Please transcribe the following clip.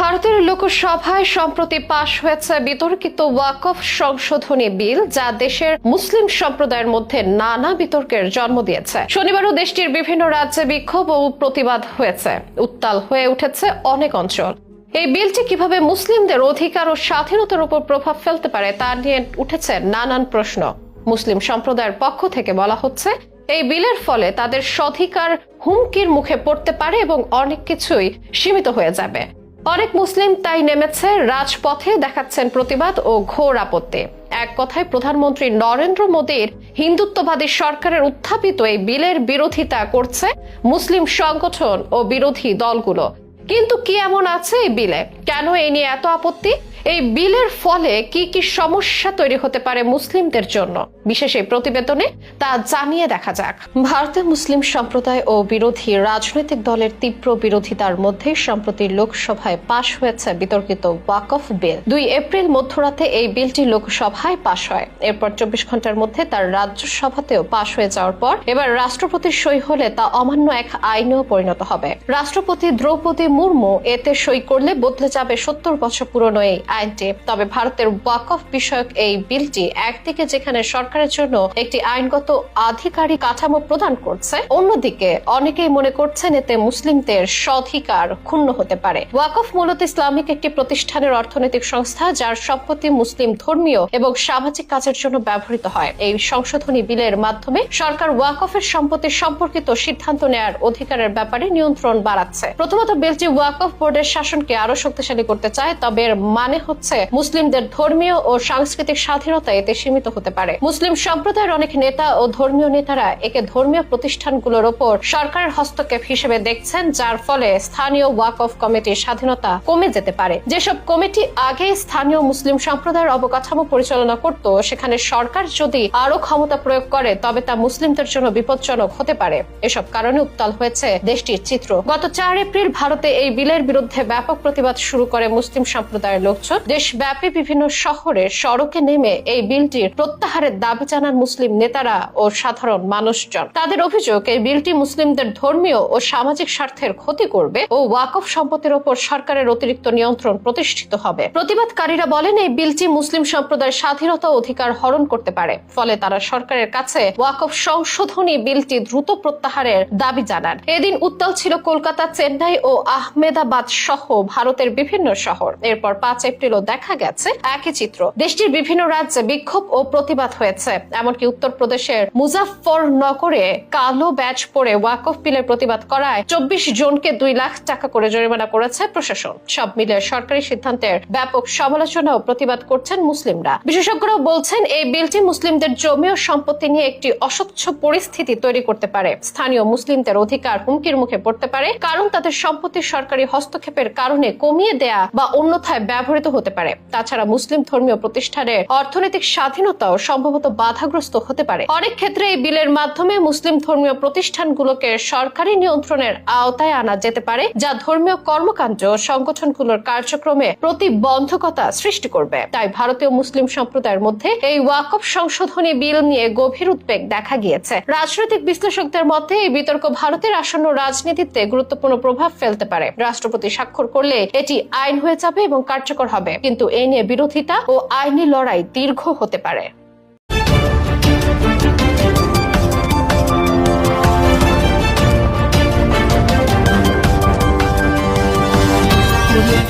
ভারতের লোকসভায় সম্প্রতি পাশ হয়েছে বিতর্কিত ওয়াকফ সংশোধনী বিল, যা দেশের মুসলিম সম্প্রদায়ের মধ্যে নানা বিতর্কের জন্ম দিয়েছে। শনিবারও দেশটির বিভিন্ন রাজ্যে বিক্ষোভ ও প্রতিবাদ হয়েছে। উত্তাল হয়ে উঠেছে অনেক অঞ্চল। এই বিলটি কীভাবে মুসলিমদের অধিকার ও স্বাধীনতার উপর প্রভাব ফেলতে পারে তা নিয়ে উঠেছে নানান প্রশ্ন। মুসলিম সম্প্রদায়ের পক্ষ থেকে বলা হচ্ছে, এই বিলের ফলে তাদের স্বাধিকার হুমকির মুখে পড়তে পারে এবং অনেক কিছুই সীমিত হয়ে যাবে। অনেক মুসলিম তাই নেমেছে, রাজপথে দেখাচ্ছেন প্রতিবাদ ও ঘোর আপত্তি। এক কথায়, প্রধানমন্ত্রী নরেন্দ্র মোদীর হিন্দুত্ববাদী সরকারের উত্থাপিত এই বিলের বিরোধিতা করছে মুসলিম সংগঠন ও বিরোধী দলগুলো। কিন্তু কি এমন আছে এই বিলে? কেন এ নিয়ে এত আপত্তি? এই বিলের ফলে কি কি সমস্যা তৈরি হতে পারে মুসলিমদের জন্য? বিশেষ এই প্রতিবেদনে তা জানিয়ে দেখা যাক। ভারতে মুসলিম সম্প্রদায় ও বিরোধী রাজনৈতিক দলের তীব্র বিরোধিতার মধ্যে সম্প্রতি লোকসভায় পাশ হয়েছে বিতর্কিত ওয়াকফ বিল। দুই এপ্রিল মধ্যরাতে এই বিলটি লোকসভায় পাশ হয়। এরপর চব্বিশ ঘণ্টার মধ্যে তার রাজ্যসভাতেও পাশ হয়ে যাওয়ার পর এবার রাষ্ট্রপতির সই হলে তা অমান্য এক আইনেও পরিণত হবে। রাষ্ট্রপতি দ্রৌপদী মুর্মু এতে সই করলে বদলে যাবে সত্তর বছর পুরনো এই আইনটি। তবে ভারতের ওয়াকফ বিষয়ক এই বিলটি একদিকে যেখানে সরকারের জন্য একটি আইনগত আধিকারিক কাঠামো প্রদান করছে, অন্যদিকে অনেকেই মনে করছেন এতে মুসলিমদের স্বাধিকার ক্ষুণ্ণ হতে পারে। ওয়াকফ মূলত ইসলামিক একটি প্রতিষ্ঠানের অর্থনৈতিক সংস্থা যার সম্পত্তি মুসলিম ধর্মীয় এবং সামাজিক কাজের জন্য ব্যবহৃত হয়। এই সংশোধনী বিলের মাধ্যমে সরকার ওয়াকফের সম্পত্তি সম্পর্কিত সিদ্ধান্ত নেয়ার অধিকারের ব্যাপারে নিয়ন্ত্রণ বাড়াচ্ছে। প্রথমত বিলটি ওয়াকফ বোর্ডের শাসনকে আরও শক্তিশালী করতে চায়, তবে এর মানে হচ্ছে, মুসলিমদের ধর্মীয় ও সাংস্কৃতিক স্বাধীনতা এতে সীমিত হতে পারে। মুসলিম সম্প্রদায়ের অনেক নেতা ও ধর্মীয় নেতারা একে ধর্মীয় প্রতিষ্ঠানগুলোর ওপর সরকারের হস্তক্ষেপ হিসেবে দেখছেন, যার ফলে স্থানীয় ওয়াকফ কমিটির স্বাধীনতা কমে যেতে পারে। যেসব কমিটি আগে স্থানীয় মুসলিম সম্প্রদায়ের অবকাঠামো পরিচালনা করত, সেখানে সরকার যদি আরও ক্ষমতা প্রয়োগ করে, তবে তা মুসলিমদের জন্য বিপজ্জনক হতে পারে। এসব কারণে উত্তাল হয়েছে দেশটির চিত্র। গত চার এপ্রিল ভারতে এই বিলের বিরুদ্ধে ব্যাপক প্রতিবাদ শুরু করে মুসলিম সম্প্রদায়ের লোকজন। দেশব্যাপী বিভিন্ন শহরে সড়কে নেমে এই বিলটির প্রত্যাহারের দাবি জানান মুসলিম নেতারা ও সাধারণ মানুষজন। তাদের অভিযোগ, এই বিলটি মুসলিমদের ধর্মীয় ও সামাজিক স্বার্থের ক্ষতি করবে ও ওয়াকফ সম্পত্তির ওপর সরকারের অতিরিক্ত নিয়ন্ত্রণ প্রতিষ্ঠিত হবে। প্রতিবাদকারীরা বলেন, এই বিলটি মুসলিম সম্প্রদায়ের স্বাধীনতা অধিকার হরণ করতে পারে। ফলে তারা সরকারের কাছে ওয়াকফ সংশোধনী বিলটি দ্রুত প্রত্যাহারের দাবি জানান। এদিন উত্তাল ছিল কলকাতা, চেন্নাই ও আহমেদাবাদ সহ ভারতের বিভিন্ন শহর। এরপর পাঁচ এপ্রিলও দেখা গেছে একই চিত্র। দেশটির বিভিন্ন রাজ্যে বিক্ষোভ ও প্রতিবাদ হয়েছে। এমনকি উত্তরপ্রদেশের মুজাফফরনগরে কালো ব্যাচ পরে ওয়াকফ বিলের প্রতিবাদ করায় চব্বিশ জনকে দুই লাখ টাকা করে জরিমানা করেছে প্রশাসন। সব মিলে সরকারি সিদ্ধান্তের ব্যাপক সমালোচনা ও প্রতিবাদ করছেন মুসলিমরা। বিশেষজ্ঞরাও বলছেন, এই বিলটি মুসলিমদের জমি ও সম্পত্তি নিয়ে একটি অস্বচ্ছ পরিস্থিতি তৈরি করতে পারে। স্থানীয় মুসলিমদের অধিকার হুমকির মুখে পড়তে পারে। কারণ তাদের সম্পত্তি সরকারি হস্তক্ষেপের কারণে কমিয়ে দেয়া বা অন্যথায় ব্যবহৃত হতে পারে। তাছাড়া মুসলিম ধর্মীয় প্রতিষ্ঠানের অর্থনৈতিক স্বাধীনতাও সম্ভবত বাধাগ্রস্ত হতে পারে। অনেক ক্ষেত্রে এই বিলের মাধ্যমে মুসলিম ধর্মীয় প্রতিষ্ঠানগুলোকে সরকারি নিয়ন্ত্রণের আওতায় আনা যেতে পারে, যা ধর্মীয় কর্মকাণ্ড সংগঠনগুলোর কার্যক্রমে প্রতিবন্ধকতা সৃষ্টি করবে। তাই ভারতীয় মুসলিম সম্প্রদায়ের মধ্যে এই ওয়াকফ সংশোধনী বিল নিয়ে গভীর উদ্বেগ দেখা গিয়েছে। রাজনৈতিক বিশ্লেষকদের মতে, এই বিতর্ক ভারতের আসন্ন রাজনীতিতে গুরুত্বপূর্ণ প্রভাব ফেলতে পারে। রাষ্ট্রপতি স্বাক্ষর করলে এটি আইন হয়ে যাবে এবং কার্যকর হবে। কিন্তু এ নিয়ে বিরোধিতা ও আইনি লড়াই দীর্ঘ হতে পারে।